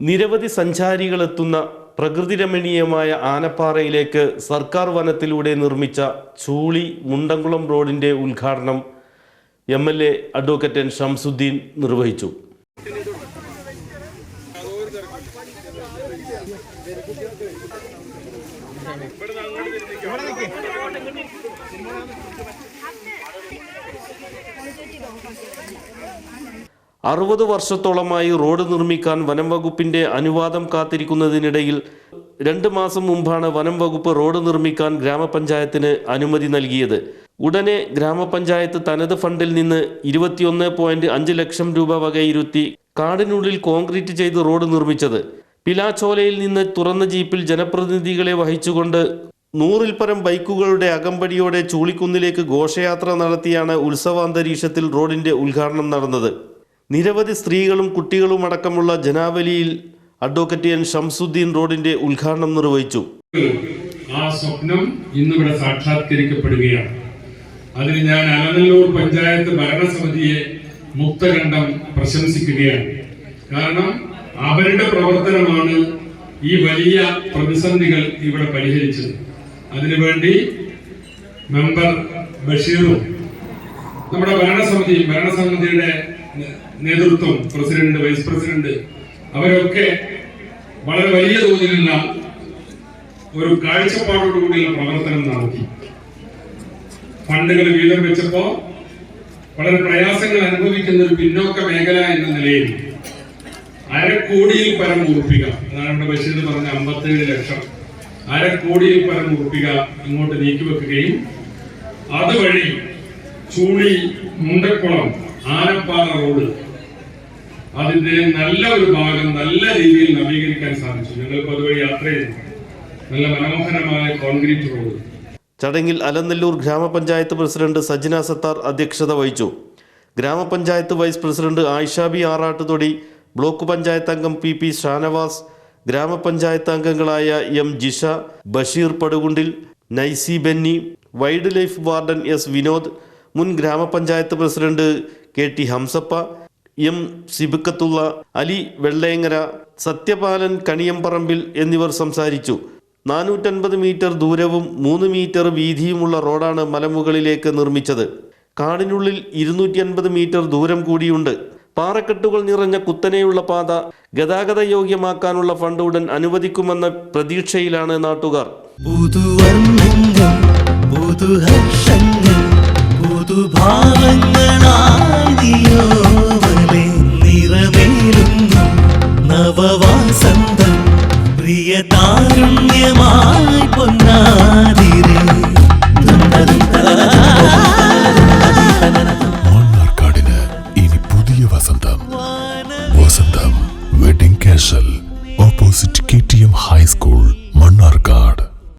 നിരവധി സഞ്ചാരികളെത്തുന്ന പ്രകൃതിരമണീയമായ ആനപ്പാറയിലേക്ക് സർക്കാർ വനത്തിലൂടെ നിർമ്മിച്ച ചൂളി മുണ്ടംകുളം റോഡിന്റെ ഉദ്ഘാടനം M L A advocate N Shamsuddin നിർവഹിച്ചു. അറുപത് വർഷത്തോളമായി റോഡ് നിർമ്മിക്കാൻ വനം വകുപ്പിന്റെ അനുവാദം കാത്തിരിക്കുന്നതിനിടയിൽ രണ്ട് മാസം മുമ്പാണ് വനം വകുപ്പ് റോഡ് നിർമ്മിക്കാൻ ഗ്രാമപഞ്ചായത്തിന് അനുമതി നൽകിയത്. ഉടനെ ഗ്രാമപഞ്ചായത്ത് തനത് ഫണ്ടിൽ നിന്ന് ഇരുപത്തിയൊന്ന് പോയിന്റ് അഞ്ച് ലക്ഷം രൂപ വകയിരുത്തി കാടിനുള്ളിൽ കോൺക്രീറ്റ് ചെയ്ത് റോഡ് നിർമ്മിച്ചത്. പിലാച്ചോലയിൽ നിന്ന് തുറന്ന ജീപ്പിൽ ജനപ്രതിനിധികളെ വഹിച്ചുകൊണ്ട് നൂറിൽ പരം ബൈക്കുകളുടെ അകമ്പടിയോടെ ചൂളിക്കുന്നിലേക്ക് ഘോഷയാത്ര നടത്തിയാണ് ഉത്സവാന്തരീക്ഷത്തിൽ റോഡിന്റെ ഉദ്ഘാടനം നടന്നത്. നിരവധി സ്ത്രീകളും കുട്ടികളും അടക്കമുള്ള ജനാവലിയിൽ അഡ്വക്കേറ്റ് എൻ ഷംസുദ്ദീൻ റോഡിന്റെ ഉദ്ഘാടനം നിർവഹിച്ചു. ആ സ്വപ്നം ഇന്നിവിടെ സാക്ഷാത്കരിക്കപ്പെടുകയാണ്. അതിന് ഞാൻ അലനല്ലൂർ പഞ്ചായത്ത് ഭരണസമിതിയെ മുക്തകണ്ഠം പ്രശംസിക്കുകയാണ്. കാരണം അവരുടെ പ്രവർത്തനമാണ് ഈ വലിയ പ്രതിസന്ധികൾ ഇവിടെ പരിഹരിച്ചത്. അതിനുവേണ്ടി മെമ്പർ ബഷീറും നമ്മുടെ ഭരണസമിതി ഭരണസമിതിയുടെ നേതൃത്വം പ്രസിഡന്റ് വൈസ് പ്രസിഡന്റ് അവരൊക്കെ വളരെ വലിയ തോതിലുള്ള ഒരു കാഴ്ചപ്പാടോടുകൂടിയുള്ള പ്രവർത്തനം നടത്തി. ഫണ്ടുകൾ വീതം വെച്ചപ്പോ വളരെ പ്രയാസങ്ങൾ അനുഭവിക്കുന്ന ഒരു പിന്നോക്ക മേഖല എന്ന നിലയിൽ അരക്കോടിയിൽ പരം ഉറപ്പിക അതാണ് നമ്മുടെ ബഷീർ പറഞ്ഞ അമ്പത്തേഴ് ലക്ഷം. അരക്കോടിയിൽ പരം ഉറപ്പിക ഇങ്ങോട്ട് നീക്കിവെക്കുകയും അതുവഴി ചൂളി മുണ്ടക്കുളം ആനപ്പാറ റോഡ്. അതിന്റെ നല്ല ഒരു ഭാഗം നല്ല രീതിയിൽ നവീകരിക്കാൻ സാധിച്ചു. ഞങ്ങൾക്ക് അതുവഴി യാത്ര ചെയ്തു. നല്ല മനോഹരമായ കോൺക്രീറ്റ് റോഡ്. ചടങ്ങിൽ അലനല്ലൂർ ഗ്രാമപഞ്ചായത്ത് പ്രസിഡന്റ് സജ്ന സത്താർ അധ്യക്ഷത വഹിച്ചു. ഗ്രാമപഞ്ചായത്ത് vice president Ayishabi Arattuthodi block panchayat അംഗം പി പി ഷാനവാസ് ഗ്രാമപഞ്ചായത്ത് അംഗങ്ങളായ M Jisha Basheer Padukundil Naisy Benny wildlife warden S Vinod മുൻ ഗ്രാമപഞ്ചായത്ത് president K T Hamsappa M Sibikathulla Ali Vellayangara Sathyapalan Kaniyamparambil എന്നിവർ സംസാരിച്ചു. നാനൂറ്റൻപത് മീറ്റർ ദൂരവും മൂന്ന് മീറ്റർ വീതിയുമുള്ള റോഡാണ് മലമുകളിലേക്ക് നിർമ്മിച്ചത്. കാടിനുള്ളിൽ ഇരുന്നൂറ്റി അൻപത് മീറ്റർ ദൂരം കൂടിയുണ്ട്. പാറക്കെട്ടുകൾ നിറഞ്ഞ കുത്തനെയുള്ള പാത ഗതാഗത യോഗ്യമാക്കാനുള്ള ഫണ്ട് ഉടൻ അനുവദിക്കുമെന്ന പ്രതീക്ഷയിലാണ് നാട്ടുകാർ. പുതുവർണ്ണങ്ങൾ പുതുഹർഷങ്ങൾ പുതുഭാവങ്ങളാടിയോവലെ നിറമേലുന്നു നവവാസന്തം പ്രിയതാരുണ്യമായി പൊന്നാതിരേ മണ്ണാർക്കാടിന് ഇനി പുതിയ വസന്തം വസന്തം wedding casual opposite K T M high school Mannarkkad